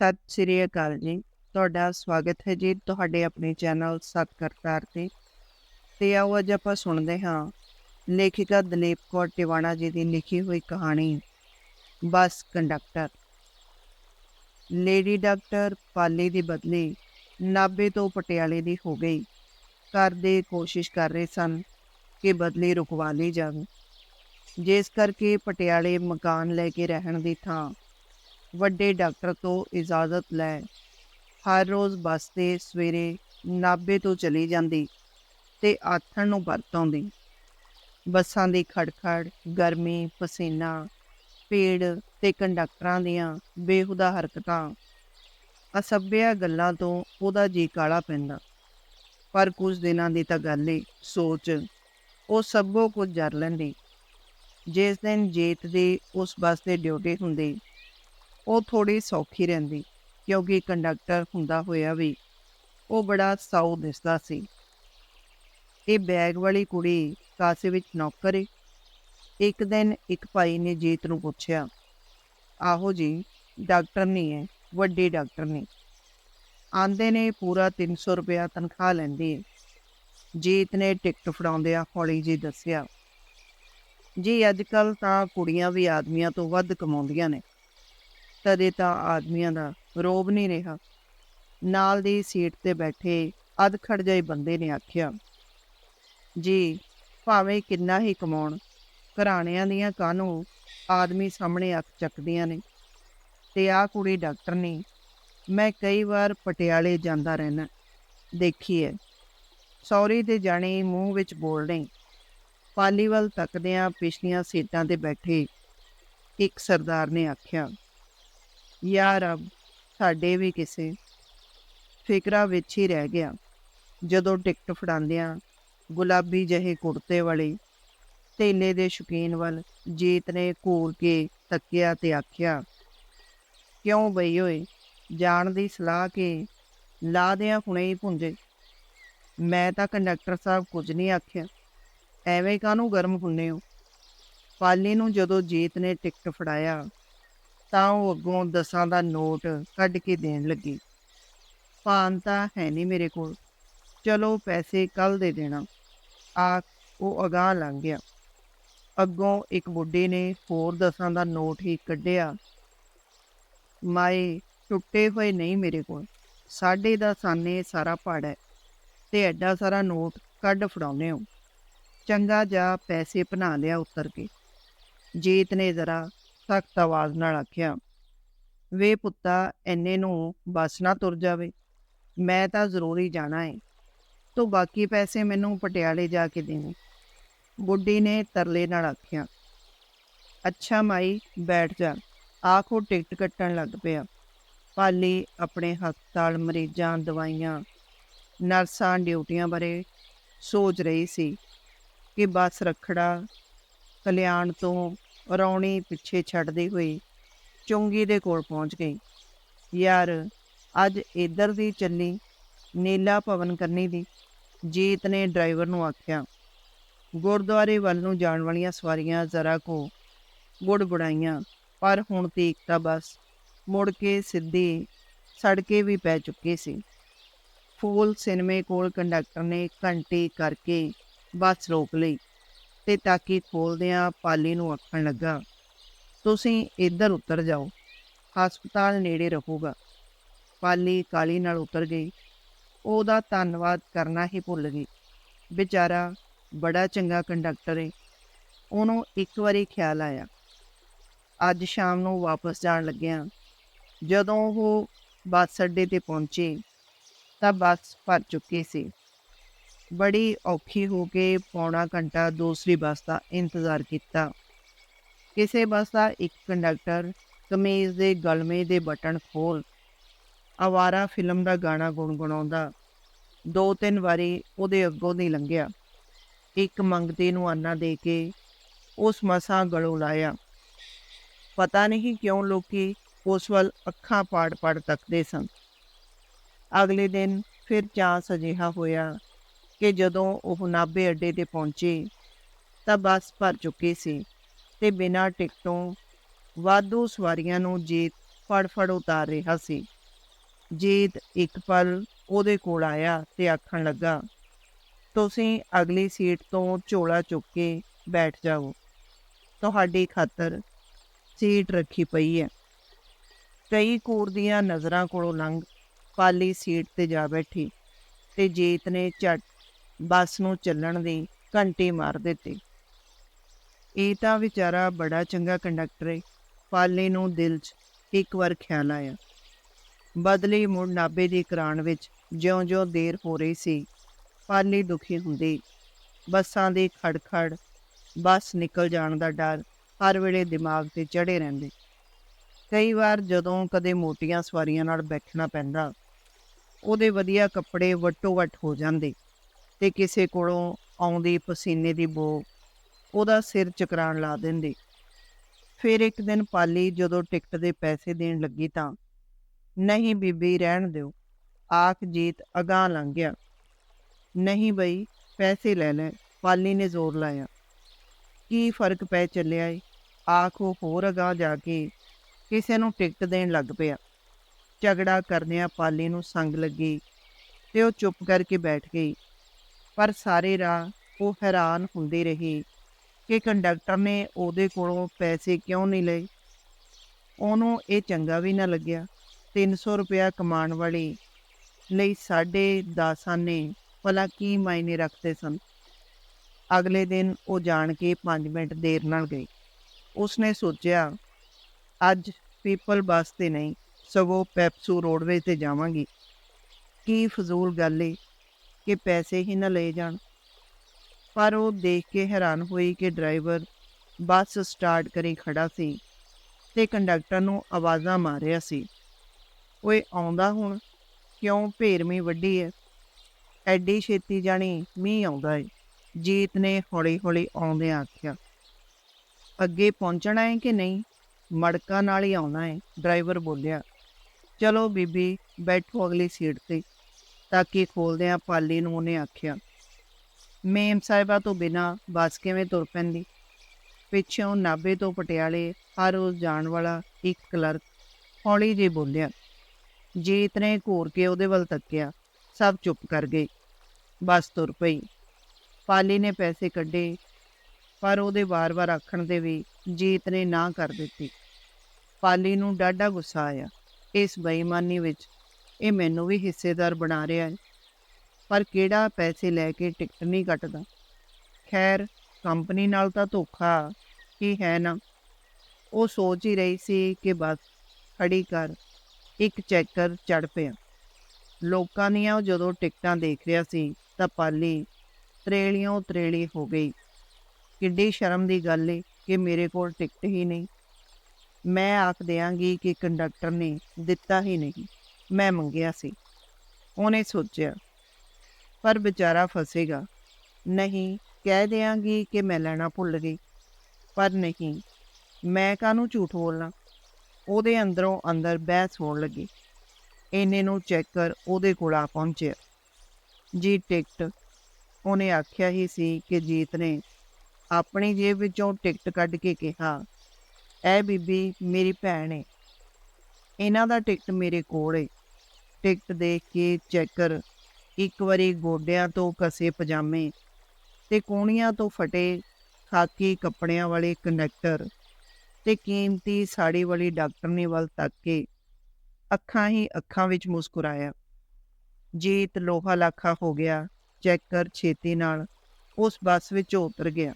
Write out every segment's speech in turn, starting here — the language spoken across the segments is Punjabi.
ਸਤਿ ਸ੍ਰੀ ਅਕਾਲ ਜੀ। ਤੁਹਾਡਾ ਸਵਾਗਤ ਹੈ ਜੀ ਤੁਹਾਡੇ ਆਪਣੇ ਚੈਨਲ ਸਤ ਕਰਤਾਰ ਤੇ। ਤੇ ਆਓ ਅੱਜ ਆਪਾਂ ਸੁਣਦੇ ਹਾਂ ਲੇਖਿਕਾ ਦਲੀਪ ਕੌਰ ਟਿਵਾਣਾ ਜੀ ਦੀ ਲਿਖੀ ਹੋਈ ਕਹਾਣੀ, bus conductor. Lady doctor Pali ਦੀ ਬਦਲੀ ਨਾਬੇ ਤੋਂ ਪਟਿਆਲੇ ਦੀ ਹੋ ਗਈ। ਘਰ ਦੇ ਕੋਸ਼ਿਸ਼ ਕਰ ਰਹੇ ਸਨ ਕਿ ਬਦਲੀ ਰੁਕਵਾ ਲਈ ਜਾਵੇ। ਜਿਸ ਕਰਕੇ ਪਟਿਆਲੇ ਮਕਾਨ ਲੈ ਕੇ ਰਹਿਣ ਦੀ ਥਾਂ ਵੱਡੇ ਡਾਕਟਰ ਤੋਂ ਇਜਾਜ਼ਤ ਲੈ ਹਰ ਰੋਜ਼ ਬੱਸ ਤੇ ਸਵੇਰੇ ਨਾਭੇ ਤੋਂ ਚਲੀ ਜਾਂਦੀ ਤੇ ਆਥਣ ਨੂੰ ਪਰਤ ਬੱਸਾਂ ਦੀ ਖੜਖੜ, ਗਰਮੀ, ਪਸੀਨਾ, ਭੀੜ ਤੇ ਕੰਡਕਟਰਾਂ ਦੀਆਂ ਬੇਹੁਦਾ ਹਰਕਤਾਂ ਅਸਭਿਆ ਗੱਲਾਂ ਤੋਂ ਉਹਦਾ ਜੀ ਕਾਲਾ ਪੈਂਦਾ। ਪਰ ਕੁਝ ਦਿਨਾਂ ਦੀ ਤਾਂ ਗੱਲ ਏ, ਸੋਚ, ਉਹ ਸਭੋ ਕੁਝ ਜਰ ਲੈਂਦੀ। ਜਿਸ ਦਿਨ ਜੇਤ ਦੀ ਉਸ ਬੱਸ ਤੇ ਡਿਊਟੀ ਹੁੰਦੀ ਉਹ ਥੋੜੀ ਸੌਖੀ ਰਹਿੰਦੀ, ਕਿਉਂਕਿ ਕੰਡਕਟਰ ਹੁੰਦਾ ਹੋਇਆ ਵੀ, ਉਹ ਬੜਾ ਸਾਊ ਦਿਸਦਾ ਸੀ। ਇਹ ਬੈਗ ਵਾਲੀ ਕੁੜੀ ਕਾਸੇ ਵਿੱਚ ਨੌਕਰ ਏ। ਇੱਕ ਦਿਨ ਇੱਕ ਭਾਈ ਨੇ ਜੀਤ ਨੂੰ ਪੁੱਛਿਆ, ਆਹੋ ਜੀ, ਡਾਕਟਰ ਨਹੀਂ ਹੈ, ਵੱਡੇ ਡਾਕਟਰ ਨਹੀਂ ਆਂਦੇ ਨੇ ਪੂਰਾ 300 ਰੁਪਇਆ ਤਨਖਾਹ ਲੈਂਦੀ ਹੈ ਜੀਤ ਨੇ ਟਿਕਟ ਫੜਾਉਂਦਿਆਂ ਹੌਲੀ ਜੀ ਦੱਸਿਆ, ਜੀ, ਅੱਜ ਕੱਲ ਤਾਂ ਕੁੜੀਆਂ ਵੀ ਆਦਮੀਆਂ ਤੋਂ ਵੱਧ ਕਮਾਉਂਦੀਆਂ ਨੇ। ਤਦੇ ਤਾਂ ਆਦਮੀਆਂ ਦਾ ਰੋਬ ਨਹੀਂ ਰਿਹਾ। ਨਾਲ ਦੀ ਸੀਟ ਤੇ ਬੈਠੇ ਅਧਖੜ ਜਾਈ ਬੰਦੇ ਨੇ ਆਖਿਆ, ਜੀ, ਭਾਵੇਂ ਕਿੰਨਾ ਹੀ ਕਮਾਉਣ, ਘਰਾਣਿਆਂ ਦੀਆਂ ਕਾਨੂੰ ਆਦਮੀ ਸਾਹਮਣੇ ਅੱਖ ਚੱਕਦੀਆਂ ਨੇ? ਤੇ ਆਹ ਕੁੜੀ ਡਾਕਟਰ ਨੇ, ਮੈਂ ਕਈ ਵਾਰ ਪਟਿਆਲੇ ਜਾਂਦਾ ਰਹਿਣਾ ਦੇਖੀ ਹੈ ਸੌਰੀ ਦੇ ਜਾਣੇ ਮੂੰਹ ਵਿੱਚ ਬੋਲਣੇ ਪਾਲੀ ਵੱਲ ਤੱਕਦਿਆਂ ਪਿਛਲੀਆਂ ਸੀਟਾਂ ਤੇ ਬੈਠੇ ਇੱਕ ਸਰਦਾਰ ਨੇ ਆਖਿਆ ਯਾ ਰੱਬ ਸਾਡੇ ਵੀ ਕਿਸੇ ਫਿਕਰਾ ਵਿੱਚ ਹੀ ਰਹਿ ਗਿਆ। ਜਦੋਂ ਟਿਕਟ ਫੜਾਉਂਦਿਆਂ ਗੁਲਾਬੀ ਜਿਹੇ ਕੁੜਤੇ ਵਾਲੇ ਧੇਲੇ ਦੇ ਸ਼ੌਕੀਨ ਵੱਲ ਜੀਤ ਨੇ ਘੂਰ ਕੇ ਤੱਕਿਆ ਤੇ ਆਖਿਆ, ਕਿਉਂ ਬਈ ਓਏ? ਜਾਣ ਦੀ ਸਲਾਹ ਕੇ ਲਾ ਦਿਆਂ ਹੁਣੇ ਹੀ ਪੁੰਜੇ ਮੈਂ ਤਾਂ ਕੰਡਕਟਰ ਸਾਹਿਬ ਕੁਝ ਨਹੀਂ ਆਖਿਆ। ਐਵੇਂ ਕਾਹਨੂੰ ਗਰਮ ਹੁੰਨੇ ਹੋ ਪਾਲੀ ਨੂੰ ਜਦੋਂ ਜੀਤ ਨੇ ਟਿਕਟ ਫੜਾਇਆ ਤਾਂ ਉਹ ਅੱਗੋਂ ਦਸਾਂ ਦਾ ਨੋਟ ਕੱਢ ਕੇ ਦੇਣ ਲੱਗੀ। ਭਾਨ ਤਾਂ ਹੈ ਨਹੀਂ ਮੇਰੇ ਕੋਲ। ਚਲੋ ਪੈਸੇ ਕੱਲ ਦੇ ਦੇਣਾ। ਆ ਉਹ ਅਗਾਹ ਲੰਘ ਗਿਆ। ਅੱਗੋਂ ਇੱਕ ਬੁੱਢੇ ਨੇ ਹੋਰ ਦਸਾਂ ਦਾ ਨੋਟ ਹੀ ਕੱਢਿਆ। ਮਾਏ, ਟੁੱਟੇ ਹੋਏ ਨਹੀਂ ਮੇਰੇ ਕੋਲ। ਸਾਡੇ ਦਾ ਸਾਨੇ ਸਾਰਾ ਪੜ ਹੈ। ਤੇ ਐਡਾ ਸਾਰਾ ਨੋਟ ਕੱਢ ਫੜਾਉਨੇ ਹੋ। ਚੰਗਾ ਜਾ ਪੈਸੇ ਬਣਾ ਲਿਆ ਉਤਰ ਕੇ। ਜੀਤ ਨੇ ਜ਼ਰਾ ਸਖਤ ਆਵਾਜ਼ ਨਾਲ ਆਖਿਆ, ਵੇ ਪੁੱਤਾ ਐਨੇ ਨੂੰ ਬੱਸ ਨਾ ਤੁਰ ਜਾਵੇ। ਮੈਂ ਤਾਂ ਜ਼ਰੂਰੀ ਜਾਣਾ ਏ। ਤੂੰ ਬਾਕੀ ਪੈਸੇ ਮੈਨੂੰ ਪਟਿਆਲੇ ਜਾ ਕੇ ਦੇਣੇ ਬੁੱਢੀ ਨੇ ਤਰਲੇ ਨਾਲ ਆਖਿਆ, ਅੱਛਾ ਮਾਈ, ਬੈਠ ਜਾ। ਆਖੋ ਟਿਕਟ ਕੱਟਣ ਲੱਗ ਪਿਆ। ਪਾਲੀ ਆਪਣੇ ਹਸਪਤਾਲ ਮਰੀਜ਼ਾਂ, ਦਵਾਈਆਂ, ਨਰਸਾਂ, ਡਿਊਟੀਆਂ ਬਾਰੇ ਸੋਚ ਰਹੀ ਸੀ ਕਿ ਬੱਸ ਰਖੜਾ ਕਲਿਆਣ ਤੋਂ ਰੌਣੀ ਪਿੱਛੇ ਛੱਡਦੀ ਹੋਈ ਚੁੰਗੀ ਦੇ ਕੋਲ ਪਹੁੰਚ ਗਈ। ਯਾਰ, ਅੱਜ ਇੱਧਰ ਦੀ ਚੱਲੀ, ਨੀਲਾ ਭਵਨ ਕਰਨੀ ਦੀ। ਜੀਤ ਨੇ ਡਰਾਈਵਰ ਨੂੰ ਆਖਿਆ, ਗੁਰਦੁਆਰੇ ਵੱਲ ਨੂੰ ਜਾਣ ਵਾਲੀਆਂ ਸਵਾਰੀਆਂ ਜ਼ਰਾ ਕੋ ਗੁੜ ਬੁੜਾਈਆਂ ਪਰ ਹੁਣ ਤੀਕ ਤਾਂ ਬਸ ਮੁੜ ਕੇ ਸਿੱਧੀ ਸੜਕੇ ਵੀ ਪੈ ਚੁੱਕੀ ਸੀ। ਫੂਲ ਸਿਨੇਮੇ ਕੋਲ ਕੰਡਕਟਰ ਨੇ ਘੰਟੀ ਕਰਕੇ ਬੱਸ ਰੋਕ ਲਈ। ਤੇ ਤਾਕੀ ਖੋਲਦਿਆਂ ਪਾਲੀ ਨੂੰ ਆਖਣ ਲੱਗਾ, ਤੁਸੀਂ ਇੱਧਰ ਉਤਰ ਜਾਓ, ਹਸਪਤਾਲ ਨੇੜੇ ਰਹੂਗਾ। ਪਾਲੀ ਕਾਲੀ ਨਾਲ ਉਤਰ ਗਈ। ਉਹਦਾ ਧੰਨਵਾਦ ਕਰਨਾ ਹੀ ਭੁੱਲ ਗਈ। ਵਿਚਾਰਾ ਬੜਾ ਚੰਗਾ ਕੰਡਕਟਰ ਏ। ਉਹਨੂੰ ਇੱਕ ਵਾਰੀ ਖਿਆਲ ਆਇਆ। ਅੱਜ ਸ਼ਾਮ ਨੂੰ ਵਾਪਸ ਜਾਣ ਲੱਗਿਆ, ਜਦੋਂ ਉਹ ਬੱਸ ਅੱਡੇ ਤੇ ਪਹੁੰਚੇ, ਤਾਂ ਬੱਸ ਭਰ ਚੁੱਕੀ ਸੀ। ਬੜੀ ਔਖੀ ਹੋ ਕੇ ਪੌਣਾ ਘੰਟਾ ਦੂਸਰੀ ਬੱਸ ਦਾ ਇੰਤਜ਼ਾਰ ਕੀਤਾ। ਕਿਸੇ ਬੱਸ ਦਾ ਇੱਕ ਕੰਡਕਟਰ ਕਮੀਜ਼ ਦੇ ਗਲਮੇ ਦੇ ਬਟਨ ਖੋਲ ਆਵਾਰਾ ਫਿਲਮ ਦਾ ਗਾਣਾ ਗੁੰਗੁਣਾਉਂਦਾ ਦੋ ਤਿੰਨ ਵਾਰੀ ਉਹਦੇ ਅੱਗੋਂ ਨਹੀਂ ਲੰਘਿਆ। ਇੱਕ ਮੰਗਤੇ ਨੂੰ ਆਨਾ ਦੇ ਕੇ ਉਸ ਮਸਾਂ ਗਲੋਂ ਲਾਇਆ। ਪਤਾ ਨਹੀਂ ਕਿਉਂ ਲੋਕੀ ਉਸ ਵੱਲ ਅੱਖਾਂ ਪਾੜ-ਪਾੜ ਤੱਕਦੇ ਸਨ। ਅਗਲੇ ਦਿਨ ਫਿਰ ਚਾਂਸ ਅਜਿਹਾ ਹੋਇਆ ਕਿ ਜਦੋਂ ਉਹ ਨਾਭੇ ਅੱਡੇ ਤੇ ਪਹੁੰਚੇ ਤਾਂ ਬੱਸ ਭਰ ਚੁੱਕੀ ਸੀ ਤੇ ਬਿਨਾਂ ਟਿਕਟੋਂ ਵਾਧੂ ਸਵਾਰੀਆਂ ਨੂੰ ਜੀਤ ਫੜ-ਫੜ ਉਤਾਰ ਰਿਹਾ ਸੀ। ਜੀਤ ਇੱਕ ਪਲ ਉਹਦੇ ਕੋਲ ਆਇਆ ਤੇ ਆਖਣ ਲੱਗਾ, "ਤੁਸੀਂ ਅਗਲੀ ਸੀਟ ਤੋਂ ਝੋਲਾ ਚੁੱਕ ਕੇ ਬੈਠ ਜਾਓ। ਤੁਹਾਡੀ ਖਾਤਰ ਸੀਟ ਰੱਖੀ ਪਈ ਹੈ।" ਕਈ ਘੂਰਦੀਆਂ ਨਜ਼ਰਾਂ ਕੋਲੋਂ ਲੰਘ ਪਾਲੀ ਸੀਟ ਤੇ ਜਾ ਬੈਠੀ ਤੇ ਜੀਤ ਨੇ ਝਟ ਬੱਸ ਨੂੰ ਚੱਲਣ ਦੀ ਘੰਟੀ ਮਾਰ ਦਿੱਤੀ। ਇਹ ਤਾਂ ਵਿਚਾਰਾ ਬੜਾ ਚੰਗਾ ਕੰਡਕਟਰ ਏ, ਪਾਲੀ ਨੂੰ ਦਿਲ 'ਚ ਇੱਕ ਵਾਰ ਖਿਆਲ ਆਇਆ। ਬਦਲੀ ਮੁੜ ਨਾਭੇ ਦੀ ਕਰਾਣ ਵਿੱਚ ਜਿਉਂ-ਜਿਉਂ ਦੇਰ ਹੋ ਰਹੀ ਸੀ, ਪਾਲੀ ਦੁਖੀ ਹੁੰਦੀ। ਬੱਸਾਂ ਦੀ ਖੜ-ਖੜ, ਬੱਸ ਨਿਕਲ ਜਾਣ ਦਾ ਡਰ ਹਰ ਵੇਲੇ ਦਿਮਾਗ ਤੇ ਚੜ੍ਹੇ ਰਹਿੰਦੇ। ਕਈ ਵਾਰ ਜਦੋਂ ਕਦੇ ਮੋਟੀਆਂ ਸਵਾਰੀਆਂ ਨਾਲ ਬੈਠਣਾ ਪੈਂਦਾ, ਉਹਦੇ ਵਧੀਆ ਕੱਪੜੇ ਵੱਟੋ-ਵੱਟ ਹੋ ਜਾਂਦੇ ਤੇ ਕਿਸੇ ਕੋਲੋਂ ਆਉਂਦੀ ਪਸੀਨੇ ਦੀ ਬੋ ਉਹਦਾ ਸਿਰ ਚਕਰਾਣ ਲਾ ਦਿੰਦੀ। ਫਿਰ ਇੱਕ ਦਿਨ ਪਾਲੀ ਜਦੋਂ ਟਿਕਟ ਦੇ ਪੈਸੇ ਦੇਣ ਲੱਗੀ ਤਾਂ, "ਨਹੀਂ ਬੀਬੀ ਰਹਿਣ ਦਿਓ," ਆਖ ਜੀਤ ਅਗਾਂਹ ਲੰਘ ਗਿਆ। "ਨਹੀਂ ਬਈ ਪੈਸੇ ਲੈ ਲੈ," ਪਾਲੀ ਨੇ ਜ਼ੋਰ ਲਾਇਆ। "ਕੀ ਫ਼ਰਕ ਪੈ ਚੱਲਿਆ ਏ?" ਆਖ ਉਹ ਹੋਰ ਅਗਾਂਹ ਜਾ ਕੇ ਕਿਸੇ ਨੂੰ ਟਿਕਟ ਦੇਣ ਲੱਗ ਪਿਆ। ਝਗੜਾ ਕਰਦਿਆਂ ਪਾਲੀ ਨੂੰ ਸੰਗ ਲੱਗੀ ਤੇ ਉਹ ਚੁੱਪ ਕਰਕੇ ਬੈਠ ਗਈ। ਪਰ ਸਾਰੇ ਰਾਹ ਉਹ ਹੈਰਾਨ ਹੁੰਦੇ ਰਹੇ ਕਿ ਕੰਡਕਟਰ ਨੇ ਉਹਦੇ ਕੋਲੋਂ ਪੈਸੇ ਕਿਉਂ ਨਹੀਂ ਲਏ। ਉਹਨੂੰ ਇਹ ਚੰਗਾ ਵੀ ਨਾ ਲੱਗਿਆ। 300 ਰੁਪਇਆ ਕਮਾਉਣ ਵਾਲੀ ਲਈ ਸਾਢੇ ਦਾਸਾਂ ਨੇ ਭਲਾ ਕੀ ਮਾਇਨੇ ਰੱਖਦੇ ਸਨ। ਅਗਲੇ ਦਿਨ ਉਹ ਜਾਣ ਕੇ 5 ਮਿੰਟ ਦੇਰ ਨਾਲ ਗਈ। ਉਸਨੇ ਸੋਚਿਆ, ਅੱਜ ਪੀਪਲ ਬੱਸ ਤੇ ਨਹੀਂ, ਸਗੋਂ ਪੈਪਸੂ ਰੋਡਵੇਜ਼ ਤੇ ਜਾਵਾਂਗੀ। ਕੀ ਫਜ਼ੂਲ ਗੱਲ ਏ ਕਿ ਪੈਸੇ ਹੀ ਨਾ ਲਏ ਜਾਣ। ਪਰ ਉਹ ਦੇਖ ਕੇ ਹੈਰਾਨ ਹੋਈ ਕਿ ਡਰਾਈਵਰ ਬੱਸ ਸਟਾਰਟ ਕਰੀ ਖੜਾ ਸੀ ਤੇ ਕੰਡਕਟਰ ਨੂੰ ਆਵਾਜ਼ਾਂ ਮਾਰ ਰਿਹਾ ਸੀ। "ਓਏ ਆਉਂਦਾ ਹੁਣ, ਕਿਉਂ ਭੇਰਵੀਂ ਵੱਢੀ ਐ? ਐਡੀ ਛੇਤੀ ਜਾਣੀ ਮੀਂਹ ਆਉਂਦਾ ਏ," ਜੀਤ ਨੇ ਹੌਲੀ-ਹੌਲੀ ਆਉਂਦਿਆਂ ਆਖਿਆ। "ਅੱਗੇ ਪਹੁੰਚਣਾ ਏ ਕਿ ਨਹੀਂ?" "ਮੜਕਾਂ ਨਾਲ ਹੀ ਆਉਣਾ ਏ," ਡਰਾਈਵਰ ਬੋਲਿਆ। "ਚਲੋ ਬੀਬੀ ਬੈਠੋ ਅਗਲੀ ਸੀਟ ਤੇ," ਤਾਕੀ ਖੋਲਦਿਆਂ ਪਾਲੀ ਨੂੰ ਉਹਨੇ ਆਖਿਆ। ਮੇਮ ਸਾਹਿਬਾ ਤੋਂ ਬਿਨਾਂ ਬੱਸ ਕਿਵੇਂ ਤੁਰ ਪੈਂਦੀ? ਪਿੱਛੋਂ ਨਾਭੇ ਤੋਂ ਪਟਿਆਲੇ ਹਰ ਰੋਜ਼ ਜਾਣ ਵਾਲਾ ਇੱਕ ਕਲਰਕ ਹੌਲੀ ਜਿਹੀ ਬੋਲਿਆ। ਜੀਤ ਨੇ ਘੂਰ ਕੇ ਉਹਦੇ ਵੱਲ ਤੱਕਿਆ। ਸਭ ਚੁੱਪ ਕਰ ਗਏ। ਬੱਸ ਤੁਰ ਪਈ। ਪਾਲੀ ਨੇ ਪੈਸੇ ਕੱਢੇ, ਪਰ ਉਹਦੇ ਵਾਰ-ਵਾਰ ਆਖਣ ਦੇ ਵੀ ਜੀਤ ਨੇ ਨਾ ਕਰ ਦਿੱਤੀ। ਪਾਲੀ ਨੂੰ ਡਾਢਾ ਗੁੱਸਾ ਆਇਆ। ਇਸ ਬੇਈਮਾਨੀ ਵਿੱਚ ਇਹ ਮੈਨੂੰ ਵੀ ਹਿੱਸੇਦਾਰ ਬਣਾ ਰਿਹਾ ਹੈ ਪਰ ਕਿਹੜਾ ਪੈਸੇ ਲੈ ਕੇ ਟਿਕਟ ਨਹੀਂ ਕੱਟਦਾ। ਖੈਰ ਕੰਪਨੀ ਨਾਲ ਤਾਂ ਧੋਖਾ ਹੀ ਹੈ ਨਾ। ਉਹ ਸੋਚ ਹੀ ਰਹੀ ਸੀ ਕਿ ਬਸ ਖੜੀ ਕਰ ਇੱਕ ਚੈਕਰ ਚੜ੍ਹ ਪਿਆ। ਲੋਕਾਂ ਦੀਆਂ ਉਹ ਜਦੋਂ ਟਿਕਟਾਂ ਦੇਖ ਰਿਹਾ ਸੀ ਤਾਂ ਪਾਲੀ ਤਰੇਲੀਓਂ-ਤਰੇਲੀ ਹੋ ਗਈ। ਕਿੱਡੀ ਸ਼ਰਮ ਦੀ ਗੱਲ ਏ ਕਿ ਮੇਰੇ ਕੋਲ ਟਿਕਟ ਹੀ ਨਹੀਂ। ਮੈਂ ਆਖ ਦਿਆਂਗੀ ਕਿ ਕੰਡਕਟਰ ਨੇ ਦਿੱਤਾ ਹੀ ਨਹੀਂ, ਮੈਂ ਮੰਗਿਆ ਸੀ। ਉਹਨੇ ਸੋਚਿਆ। ਪਰ ਵਿਚਾਰਾ ਫਸੇਗਾ। ਨਹੀਂ, ਕਹਿ ਦਿਆਂਗੀ ਕਿ ਮੈਂ ਲੈਣਾ ਭੁੱਲ ਗਈ। ਪਰ ਨਹੀਂ, ਮੈਂ ਕਾਹਨੂੰ ਝੂਠ ਬੋਲਣਾ। ਉਹਦੇ ਅੰਦਰੋਂ ਅੰਦਰ ਬਹਿਸ ਹੋਣ ਲੱਗੀ। ਇੰਨੇ ਨੂੰ ਚੈਕਰ ਉਹਦੇ ਕੋਲ ਆ ਪਹੁੰਚਿਆ। "ਜੀ ਟਿਕਟ," ਉਹਨੇ ਆਖਿਆ ਹੀ ਸੀ ਕਿ ਜੀਤ ਨੇ ਆਪਣੀ ਜੇਬ ਵਿੱਚੋਂ ਟਿਕਟ ਕੱਢ ਕੇ ਕਿਹਾ, "ਐ ਬੀਬੀ ਮੇਰੀ ਭੈਣ ਏ। ਇਹਨਾਂ ਦਾ ਟਿਕਟ ਮੇਰੇ ਕੋਲ ਏ।" ਟਿਕਟ ਦੇਖ ਕੇ ਚੈਕਰ ਇੱਕ ਵਾਰੀ ਗੋਡਿਆਂ ਤੋਂ ਕਸੇ ਪਜਾਮੇ ਤੇ ਕੂਹਣੀਆਂ ਤੋਂ ਫਟੇ ਖਾਕੀ ਕੱਪੜਿਆਂ ਵਾਲੇ ਕੰਡਕਟਰ ਤੇ ਕੀਮਤੀ ਸਾੜੀ ਵਾਲੀ ਡਾਕਟਰਨੀ ਵੱਲ ਤੱਕ ਕੇ ਅੱਖਾਂ ਹੀ ਅੱਖਾਂ ਵਿੱਚ ਮੁਸਕਰਾਇਆ। ਜੀਤ ਲੋਹਾ-ਲਾਖਾ ਹੋ ਗਿਆ। ਚੈਕਰ ਛੇਤੀ ਨਾਲ ਉਸ ਬੱਸ ਵਿੱਚੋਂ ਉਤਰ ਗਿਆ।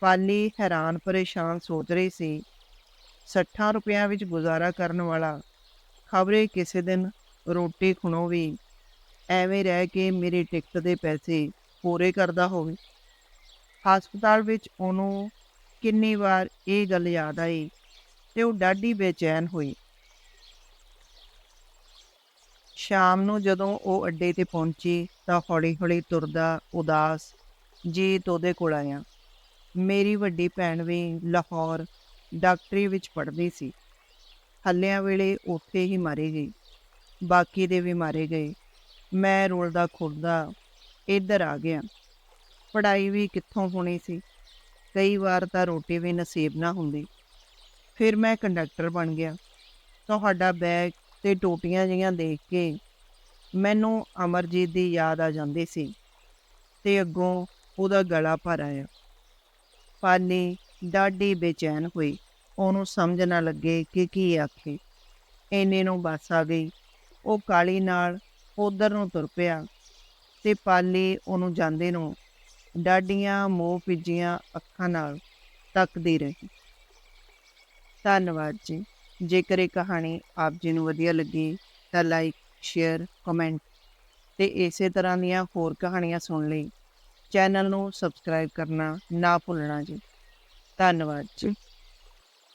ਪਾਲੀ ਹੈਰਾਨ ਪਰੇਸ਼ਾਨ ਸੋਚ ਰਹੀ ਸੀ, ਸੱਠਾਂ ਰੁਪਇਆਂ ਵਿੱਚ ਗੁਜ਼ਾਰਾ ਕਰਨ ਵਾਲਾ ਖ਼ਬਰੇ ਕਿਸੇ ਦਿਨ ਰੋਟੀ ਖਣੋ ਵੀ ਐਵੇਂ ਰਹਿ ਕੇ ਮੇਰੀ ਟਿਕਟ ਦੇ ਪੈਸੇ ਪੂਰੇ ਕਰਦਾ ਹੋਵੇ। ਹਸਪਤਾਲ ਵਿੱਚ ਉਹਨੂੰ ਕਿੰਨੀ ਵਾਰ ਇਹ ਗੱਲ ਯਾਦ ਆਈ ਤੇ ਉਹ ਡਾਢੀ ਬੇਚੈਨ ਹੋਈ। ਸ਼ਾਮ ਨੂੰ ਜਦੋਂ ਉਹ ਅੱਡੇ ਤੇ ਪਹੁੰਚੀ ਤਾਂ ਹੌਲੀ-ਹੌਲੀ ਤੁਰਦਾ, ਉਦਾਸ ਜੀਤ ਉਹਦੇ ਕੋਲ ਆਇਆ। ਮੇਰੀ ਵੱਡੀ ਭੈਣ ਵੀ ਲਾਹੌਰ ਡਾਕਟਰੀ ਵਿੱਚ ਪੜ੍ਹਦੀ ਸੀ। ਹੱਲਿਆਂ ਵੇਲੇ ਉੱਥੇ ਹੀ ਮਾਰੀ ਗਈ। ਬਾਕੀ ਦੇ ਵੀ ਮਾਰੇ ਗਏ। ਮੈਂ ਰੁਲਦਾ-ਖੁਰਦਾ ਇੱਧਰ ਆ ਗਿਆ। ਪੜ੍ਹਾਈ ਵੀ ਕਿੱਥੋਂ ਹੋਣੀ ਸੀ। ਕਈ ਵਾਰ ਤਾਂ ਰੋਟੀ ਵੀ ਨਸੀਬ ਨਾ ਹੁੰਦੀ। ਫਿਰ ਮੈਂ ਕੰਡਕਟਰ ਬਣ ਗਿਆ। ਤੁਹਾਡਾ ਬੈਗ ਤੇ ਟੋਟੀਆਂ ਜਿਹੀਆਂ ਦੇਖ ਕੇ ਮੈਨੂੰ ਅਮਰਜੀਤ ਦੀ ਯਾਦ ਆ ਜਾਂਦੀ ਸੀ ਤੇ ਅੱਗੋਂ ਉਹਦਾ ਗਲਾ ਭਰ ਆਇਆ ਪਾਲੀ ਡਾਢੀ ਬੇਚੈਨ ਹੋਈ ਉਹਨੂੰ ਸਮਝ ਨਾ ਲੱਗੇ ਕਿ ਕੀ ਆਖੇ ਇੰਨੇ ਨੂੰ ਬੱਸ ਆ ਗਈ ਉਹ ਕਾਲੀ ਨਾਲ ਉਧਰ ਨੂੰ ਤੁਰ ਪਿਆ ਤੇ ਪਾਲੀ ਉਹਨੂੰ ਜਾਂਦੇ ਨੂੰ ਡਾਢੀਆਂ ਮੋਹ ਭਿੱਜੀਆਂ ਅੱਖਾਂ ਨਾਲ ਤੱਕਦੀ ਰਹੀ। ਧੰਨਵਾਦ ਜੀ। ਜੇਕਰ ਇਹ ਕਹਾਣੀ ਆਪ ਜੀ ਨੂੰ ਵਧੀਆ ਲੱਗੀ ਤਾਂ ਲਾਈਕ ਸ਼ੇਅਰ ਕਮੈਂਟ ਤੇ ਇਸੇ ਤਰ੍ਹਾਂ ਦੀਆਂ ਹੋਰ ਕਹਾਣੀਆਂ ਸੁਣ ਲਈ। ਚੈਨਲ ਨੂੰ ਸਬਸਕ੍ਰਾਈਬ ਕਰਨਾ ਨਾ ਭੁੱਲਣਾ ਜੀ। ਧੰਨਵਾਦ ਜੀ।